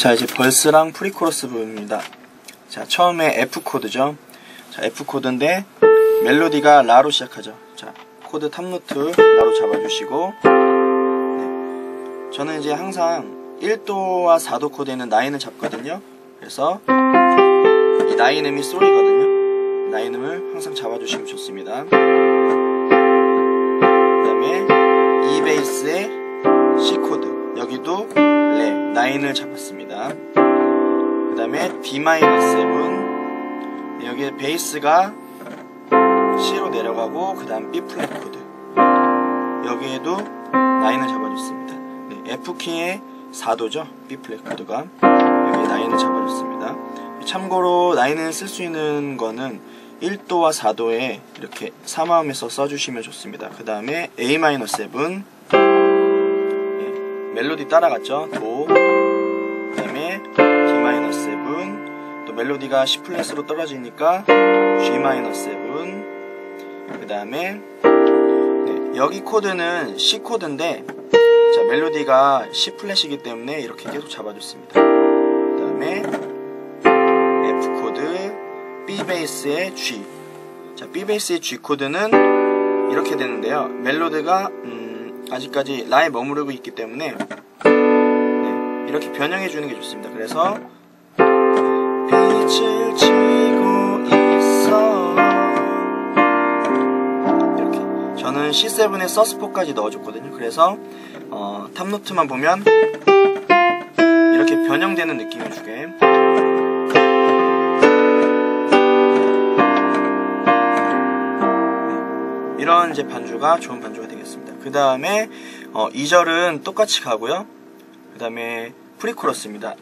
자 이제 벌스랑 프리코러스 부분입니다. 자 처음에 F 코드죠. 자 F 코드인데 멜로디가 라로 시작하죠. 자 코드 탑노트 라로 잡아주시고 네. 저는 이제 항상 1도와 4도 코드에는 나인을 잡거든요. 그래서 이 나인음이 솔이거든요. 나인음을 항상 잡아주시면 좋습니다. 그 다음에 E 베이스의 C 코드 여기도 레 나인을 잡았습니다. 그 다음에 D-7 여기 베이스가 C로 내려가고 그 다음 B 플랫 코드 여기에도 라인을 잡아줬습니다. 네, F키의 4도죠. B 플랫 코드가 여기 라인을 잡아줬습니다. 참고로 라인을 쓸 수 있는 거는 1도와 4도에 이렇게 3마음에서 써주시면 좋습니다. 그 다음에 A-7 예, 멜로디 따라갔죠. 도, 그 다음에 D-7 또 멜로디가 C 플랫으로 떨어지니까 G-7 그 다음에 네, 여기 코드는 C 코드인데 자 멜로디가 C 플랫이기 때문에 이렇게 계속 잡아줬습니다. 그 다음에 F 코드 B 베이스의 G 자 B 베이스의 G 코드는 이렇게 되는데요. 멜로디가 음, 아직까지 라에 머무르고 있기 때문에 네, 이렇게 변형해 주는 게 좋습니다. 그래서 빛을 치고 있어. 이렇게. 저는 C7에 서스포까지 넣어줬거든요. 그래서 어, 탑노트만 보면 이렇게 변형되는 느낌을 주게 이런 이제 반주가 좋은 반주가 되겠습니다. 그 다음에 어, 2절은 똑같이 가고요. 그 다음에 프리코러스입니다